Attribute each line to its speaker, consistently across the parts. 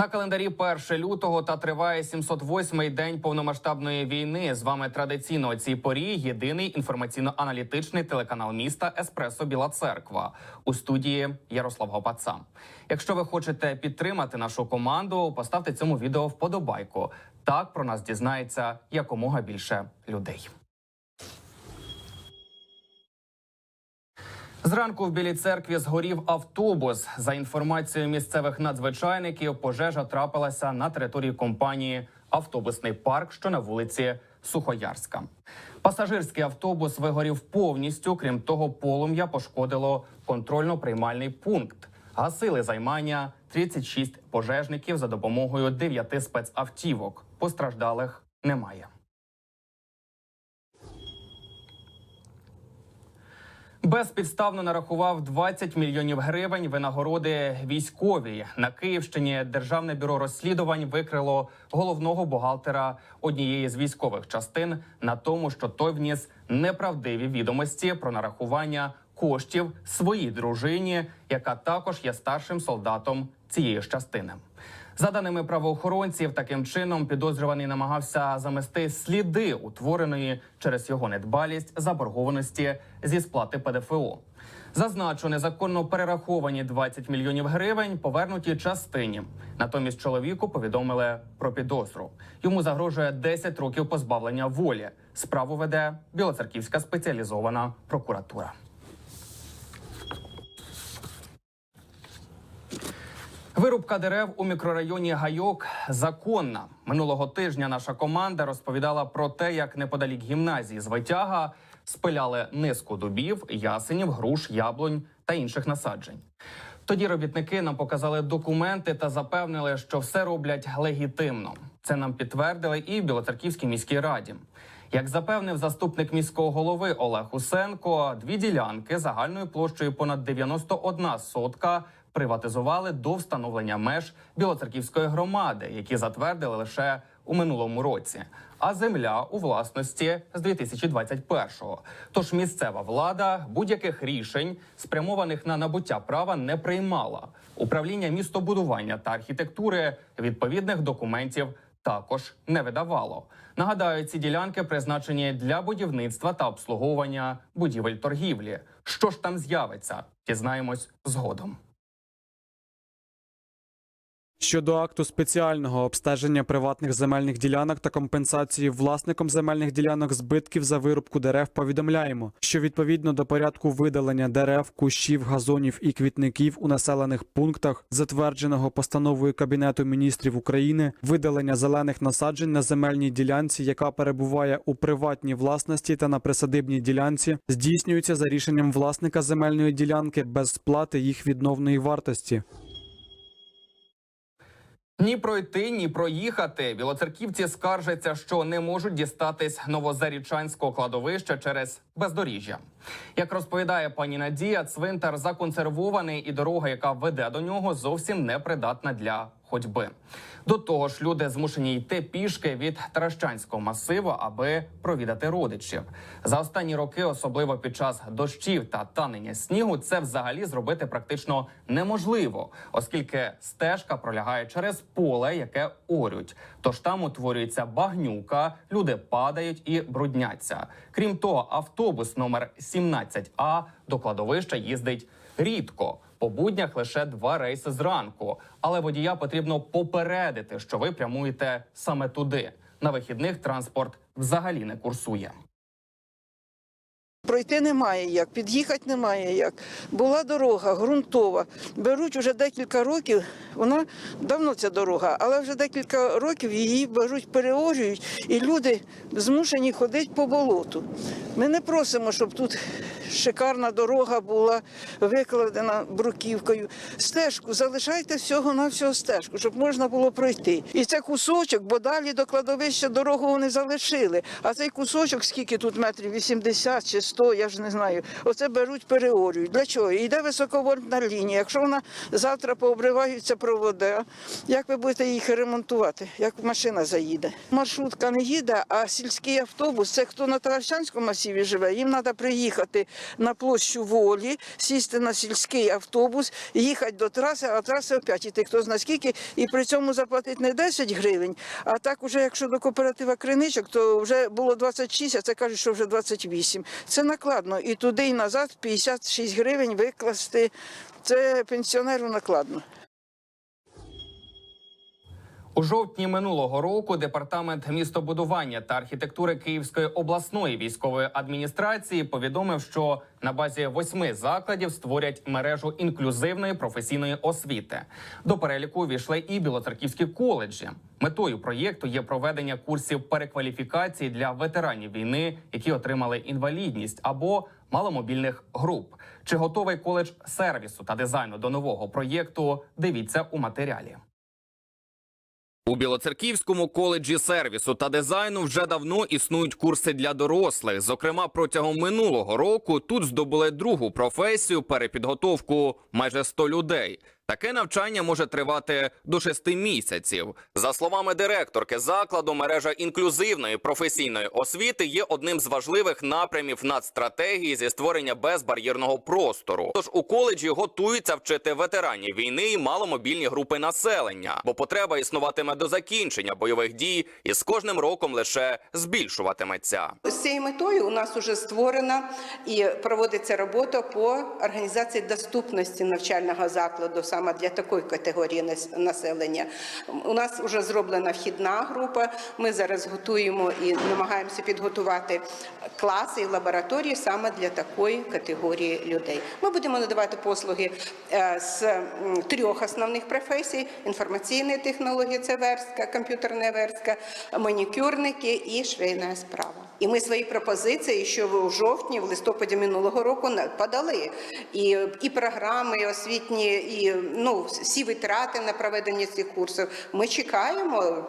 Speaker 1: На календарі 1 лютого та триває 708-й день повномасштабної війни. З вами традиційно о цій порі єдиний інформаційно-аналітичний телеканал міста Еспресо Біла Церква у студії Ярослав Гопаца. Якщо ви хочете підтримати нашу команду, поставте цьому відео вподобайку. Так про нас дізнається якомога більше людей. Зранку в Білій церкві згорів автобус. За інформацією місцевих надзвичайників, пожежа трапилася на території компанії Автобусний парк, що на вулиці Сухоярська. Пасажирський автобус вигорів повністю. Крім того, полум'я пошкодило контрольно-приймальний пункт. Гасили займання 36 пожежників за допомогою 9 спецавтівок. Постраждалих немає. Безпідставно нарахував 20 мільйонів гривень винагороди військовій на Київщині. Державне бюро розслідувань викрило головного бухгалтера однієї з військових частин на тому, що той вніс неправдиві відомості про нарахування коштів своїй дружині, яка також є старшим солдатом цієї ж частини. За даними правоохоронців, таким чином підозрюваний намагався замести сліди утвореної через його недбалість заборгованості зі сплати ПДФО. Зазначу, незаконно перераховані 20 мільйонів гривень повернуті частині. Натомість чоловіку повідомили про підозру. Йому загрожує 10 років позбавлення волі. Справу веде Білоцерківська спеціалізована прокуратура. Вирубка дерев у мікрорайоні Гайок законна. Минулого тижня наша команда розповідала про те, як неподалік гімназії з Витяга спиляли низку дубів, ясенів, груш, яблунь та інших насаджень. Тоді робітники нам показали документи та запевнили, що все роблять легітимно. Це нам підтвердили і в Білоцерківській міській раді. Як запевнив заступник міського голови Олег Усенко, дві ділянки загальною площею понад 91 сотка приватизували до встановлення меж Білоцерківської громади, які затвердили лише у минулому році. А земля у власності з 2021-го. Тож місцева влада будь-яких рішень, спрямованих на набуття права, не приймала. Управління містобудування та архітектури відповідних документів також не видавало. Нагадаю, ці ділянки призначені для будівництва та обслуговування будівель торгівлі. Що ж там з'явиться, дізнаємось згодом.
Speaker 2: Щодо акту спеціального обстеження приватних земельних ділянок та компенсації власникам земельних ділянок збитків за вирубку дерев повідомляємо, що відповідно до порядку видалення дерев, кущів, газонів і квітників у населених пунктах, затвердженого постановою Кабінету міністрів України, видалення зелених насаджень на земельній ділянці, яка перебуває у приватній власності та на присадибній ділянці, здійснюється за рішенням власника земельної ділянки без сплати їх відновної вартості.
Speaker 1: Ні пройти, ні проїхати. Білоцерківці скаржаться, що не можуть дістатись новозарічанського кладовища через бездоріжжя. Як розповідає пані Надія, цвинтар законсервований, і дорога, яка веде до нього, зовсім не придатна для ходьби. До того ж, люди змушені йти пішки від Таращанського масиву, аби провідати родичів. За останні роки, особливо під час дощів та танення снігу, це взагалі зробити практично неможливо, оскільки стежка пролягає через поле, яке орють. Тож там утворюється багнюка, люди падають і брудняться. Крім того, автобус номер 17А до кладовища їздить рідко. По буднях лише два рейси зранку, але водія потрібно попередити, що ви прямуєте саме туди. На вихідних транспорт взагалі не курсує.
Speaker 3: Пройти немає як, під'їхати немає як. Була дорога ґрунтова. Беруть вже декілька років, вона давно ця дорога, але вже декілька років її беруть, переорюють, і люди змушені ходити по болоту. Ми не просимо, щоб тут шикарна дорога була викладена бруківкою. Стежку залишайте всього на всього стежку, щоб можна було пройти. І це кусочок, бо далі до кладовища дорогу вони залишили. А цей кусочок, скільки тут метрів 80 чи 100, я ж не знаю. Оце беруть, переорюють. Для чого? Йде високовольтна лінія. Якщо вона завтра пообриваються проводи, як ви будете їх ремонтувати? Як машина заїде? Маршрутка не їде, а сільський автобус це хто на Таращанському масиві живе, їм треба приїхати на площу волі, сісти на сільський автобус, їхати до траси, а траси опять іти хто зна скільки, і при цьому заплатити не 10 гривень, а так уже якщо до кооператива криничок, то вже було 26, а це кажуть, що вже 28. Це накладно. І туди, і назад 56 гривень викласти. Це пенсіонеру накладно.
Speaker 1: У жовтні минулого року департамент містобудування та архітектури Київської обласної військової адміністрації повідомив, що на базі восьми закладів створять мережу інклюзивної професійної освіти. До переліку увійшли і білоцерківські коледжі. Метою проєкту є проведення курсів перекваліфікації для ветеранів війни, які отримали інвалідність або маломобільних груп. Чи готовий коледж сервісу та дизайну до нового проєкту? Дивіться у матеріалі. У Білоцерківському коледжі сервісу та дизайну вже давно існують курси для дорослих. Зокрема, протягом минулого року тут здобули другу професію перепідготовку майже 100 людей. Таке навчання може тривати до шести місяців. За словами директорки закладу, мережа інклюзивної професійної освіти є одним з важливих напрямів нацстратегії зі створення безбар'єрного простору. Тож у коледжі готуються вчити ветеранів війни і маломобільні групи населення, бо потреба існуватиме до закінчення бойових дій і з кожним роком лише збільшуватиметься.
Speaker 4: З цією метою у нас вже створена і проводиться робота по організації доступності навчального закладу саме для такої категорії нас- населення. У нас вже зроблена вхідна група. Ми зараз готуємо і намагаємося підготувати класи і лабораторії саме для такої категорії людей. Ми будемо надавати послуги е, з трьох основних професій: інформаційні технології, це верстка, комп'ютерна верстка, манікюрники і швейна справа. І ми свої пропозиції, що в жовтні, в листопаді минулого року подали. І, і програми, і освітні, і ну, всі витрати на проведення цих курсів. Ми чекаємо.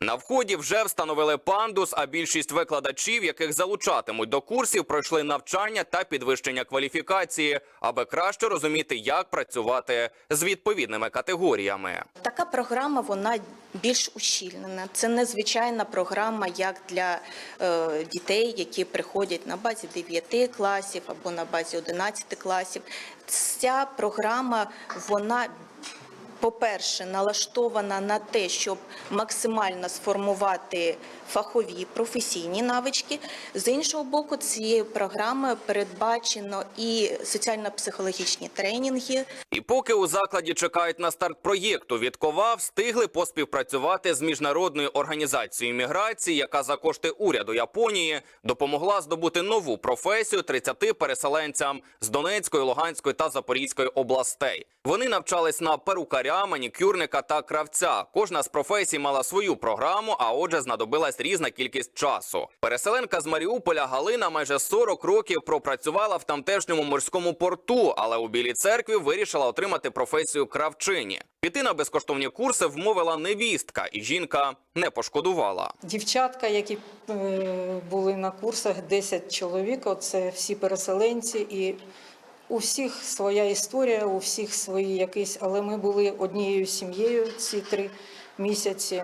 Speaker 1: На вході вже встановили пандус, а більшість викладачів, яких залучатимуть до курсів, пройшли навчання та підвищення кваліфікації, аби краще розуміти, як працювати з відповідними категоріями.
Speaker 5: Така програма вона більш ущільнена. Це не звичайна програма, як для е, дітей, які приходять на базі 9 класів або на базі 11 класів. Ця програма вона. По-перше, налаштована на те, щоб максимально сформувати фахові професійні навички. З іншого боку, цією програмою передбачено і соціально-психологічні тренінги,
Speaker 1: І поки у закладі чекають на старт проєкту від Кова, встигли поспівпрацювати з міжнародною організацією міграції, яка за кошти уряду Японії допомогла здобути нову професію 30 переселенцям з Донецької, Луганської та Запорізької областей. Вони навчались на перукаря, манікюрника та кравця. Кожна з професій мала свою програму, а отже, знадобилась різна кількість часу. Переселенка з Маріуполя Галина майже 40 років пропрацювала в тамтешньому морському порту, але у Білій церкві вирішила отримати професію кравчині. Піти на безкоштовні курси вмовила невістка, і жінка не пошкодувала.
Speaker 6: Дівчатка, які е, були на курсах, 10 чоловік, це всі переселенці, і у всіх своя історія, у всіх свої якісь, але ми були однією сім'єю ці три місяці.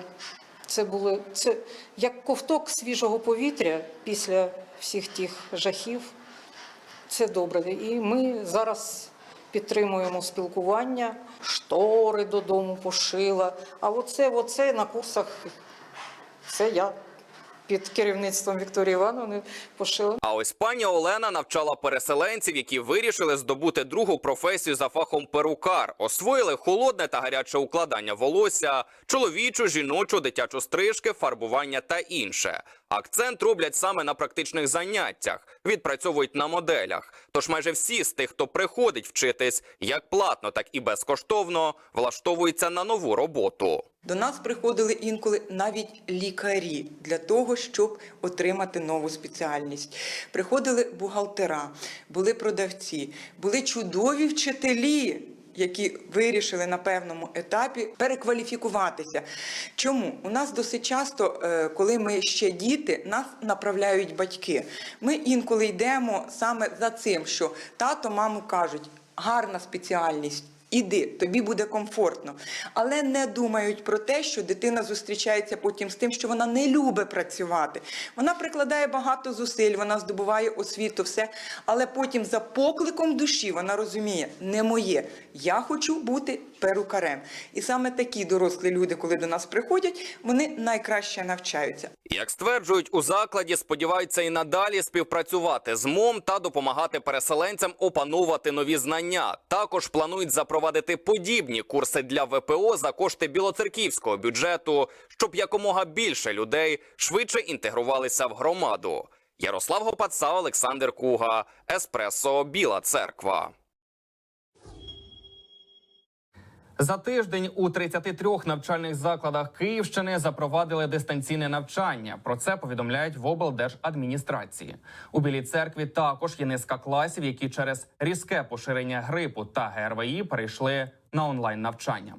Speaker 6: Це було це як ковток свіжого повітря після всіх тих жахів. Це добре. І ми зараз підтримуємо спілкування, штори додому пошила. А оце, оце на курсах це я під керівництвом Вікторії Івановни пошила.
Speaker 1: А ось пані Олена навчала переселенців, які вирішили здобути другу професію за фахом перукар. Освоїли холодне та гаряче укладання волосся, чоловічу, жіночу, дитячу стрижки, фарбування та інше. Акцент роблять саме на практичних заняттях, відпрацьовують на моделях. Тож майже всі з тих, хто приходить вчитись як платно, так і безкоштовно, влаштовуються на нову роботу.
Speaker 7: До нас приходили інколи навіть лікарі для того, щоб отримати нову спеціальність. Приходили бухгалтера, були продавці, були чудові вчителі. Які вирішили на певному етапі перекваліфікуватися. Чому у нас досить часто, е, коли ми ще діти, нас направляють батьки. Ми інколи йдемо саме за цим, що тато, маму кажуть, гарна спеціальність. Іди, тобі буде комфортно. Але не думають про те, що дитина зустрічається потім з тим, що вона не любить працювати. Вона прикладає багато зусиль, вона здобуває освіту, все. Але потім за покликом душі вона розуміє, не моє. Я хочу бути перукарем. І саме такі дорослі люди, коли до нас приходять, вони найкраще навчаються.
Speaker 1: Як стверджують у закладі, сподіваються і надалі співпрацювати з МОМ та допомагати переселенцям опановувати нові знання. Також планують запровадити подібні курси для ВПО за кошти білоцерківського бюджету, щоб якомога більше людей швидше інтегрувалися в громаду. Ярослав Гопаца, Олександр Куга, Еспресо, Біла Церква. За тиждень у 33 навчальних закладах Київщини запровадили дистанційне навчання. Про це повідомляють в облдержадміністрації. У Білій церкві також є низка класів, які через різке поширення грипу та ГРВІ перейшли на онлайн навчання.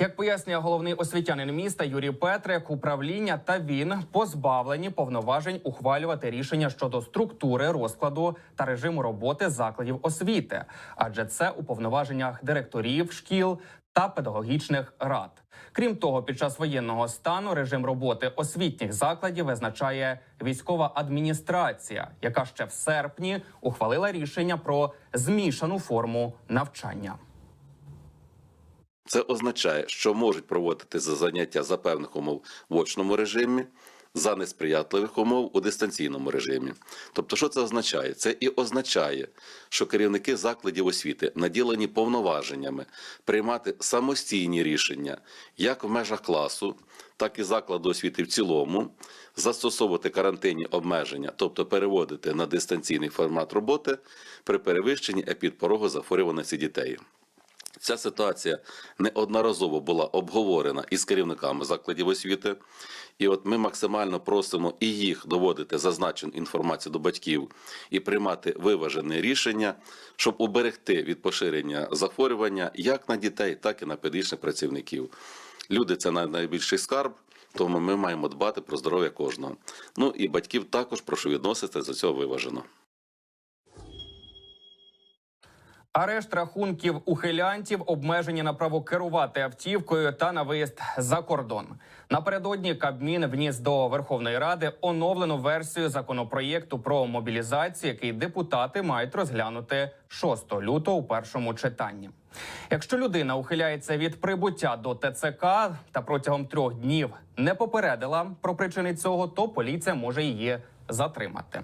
Speaker 1: Як пояснює головний освітянин міста Юрій Петрик, управління та він позбавлені повноважень ухвалювати рішення щодо структури розкладу та режиму роботи закладів освіти, адже це у повноваженнях директорів шкіл та педагогічних рад. Крім того, під час воєнного стану режим роботи освітніх закладів визначає військова адміністрація, яка ще в серпні ухвалила рішення про змішану форму навчання.
Speaker 8: Це означає, що можуть проводити за заняття за певних умов в очному режимі, за несприятливих умов у дистанційному режимі. Тобто, що це означає? Це і означає, що керівники закладів освіти наділені повноваженнями приймати самостійні рішення як в межах класу, так і закладу освіти в цілому, застосовувати карантинні обмеження, тобто переводити на дистанційний формат роботи при перевищенні епідпорогу захворюваності дітей. Ця ситуація неодноразово була обговорена із керівниками закладів освіти, і от ми максимально просимо і їх доводити зазначену інформацію до батьків і приймати виважене рішення, щоб уберегти від поширення захворювання як на дітей, так і на педагогічних працівників. Люди це найбільший скарб. Тому ми маємо дбати про здоров'я кожного. Ну і батьків також прошу відноситися до цього виважено.
Speaker 1: Арешт рахунків ухилянтів обмежені на право керувати автівкою та на виїзд за кордон. Напередодні Кабмін вніс до Верховної Ради оновлену версію законопроєкту про мобілізацію, який депутати мають розглянути 6 лютого у першому читанні. Якщо людина ухиляється від прибуття до ТЦК та протягом трьох днів не попередила про причини цього, то поліція може її затримати.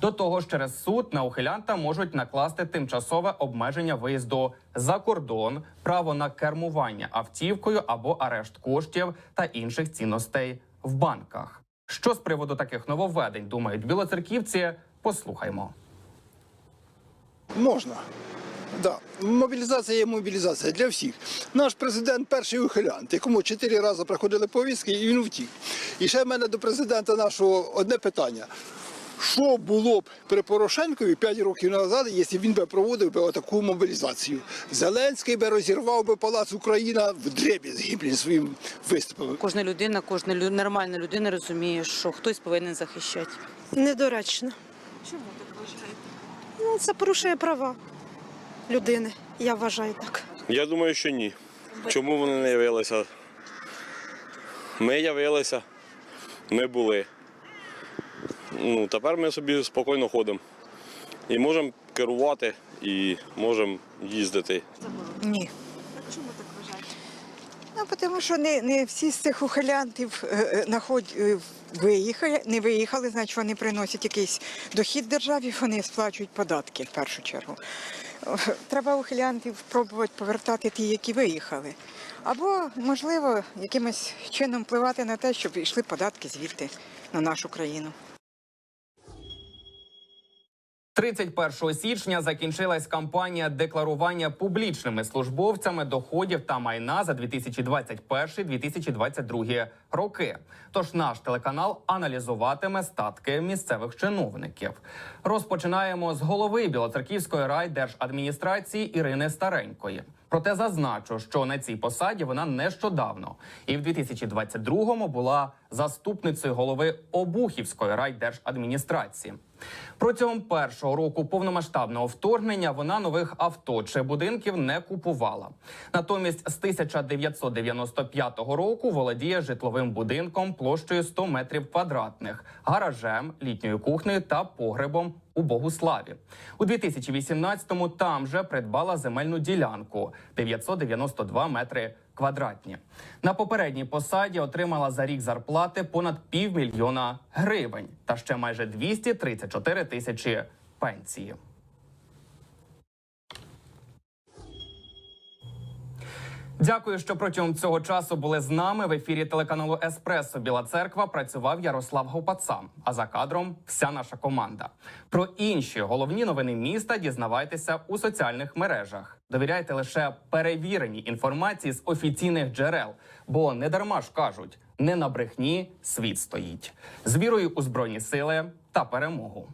Speaker 1: До того ж, через суд на ухилянта можуть накласти тимчасове обмеження виїзду за кордон, право на кермування автівкою або арешт коштів та інших цінностей в банках. Що з приводу таких нововведень думають білоцерківці? Послухаймо.
Speaker 9: Можна. Да. Мобілізація є мобілізація для всіх. Наш президент перший ухилянт, якому чотири рази проходили повістки, і він втік. І ще в мене до президента нашого одне питання. Що було б при Порошенкові 5 років назад, якщо він би проводив би таку мобілізацію? Зеленський би розірвав би палац Україна в дреб'язги блін, своїм виступом.
Speaker 10: Кожна людина, кожна лю- нормальна людина розуміє, що хтось повинен захищати.
Speaker 11: Недоречно. Чому так вважаєте? Ну, це порушує права людини. Я вважаю так.
Speaker 12: Я думаю, що ні. Чому вони не явилися? Ми явилися, ми були. Ну, тепер ми собі спокійно ходимо. І можемо керувати, і можемо їздити.
Speaker 13: Ні. Чому так вважають? Ну, тому що не, не всі з цих ухилянтів е, е, наход- е, виїхали, не виїхали, значить вони приносять якийсь дохід державі, вони сплачують податки в першу чергу. Треба ухилянтів пробувати повертати ті, які виїхали. Або, можливо, якимось чином впливати на те, щоб йшли податки звідти на нашу країну.
Speaker 1: 31 січня закінчилась кампанія декларування публічними службовцями доходів та майна за 2021-2022 роки. Тож наш телеканал аналізуватиме статки місцевих чиновників. Розпочинаємо з голови Білоцерківської райдержадміністрації Ірини Старенької. Проте зазначу, що на цій посаді вона нещодавно і в 2022-му була заступницею голови Обухівської райдержадміністрації. Протягом першого року повномасштабного вторгнення вона нових авто чи будинків не купувала. Натомість з 1995 року володіє житловим будинком площею 100 метрів квадратних, гаражем, літньою кухнею та погребом у Богуславі. У 2018-му там же придбала земельну ділянку 992 метри квадратні. На попередній посаді отримала за рік зарплати понад півмільйона гривень та ще майже 234 тисячі пенсії. Дякую, що протягом цього часу були з нами в ефірі телеканалу Еспресо Біла Церква. Працював Ярослав Говпаца. А за кадром вся наша команда. Про інші головні новини міста дізнавайтеся у соціальних мережах. Довіряйте лише перевіреній інформації з офіційних джерел, бо не дарма ж кажуть, не на брехні світ стоїть з вірою у збройні сили та перемогу.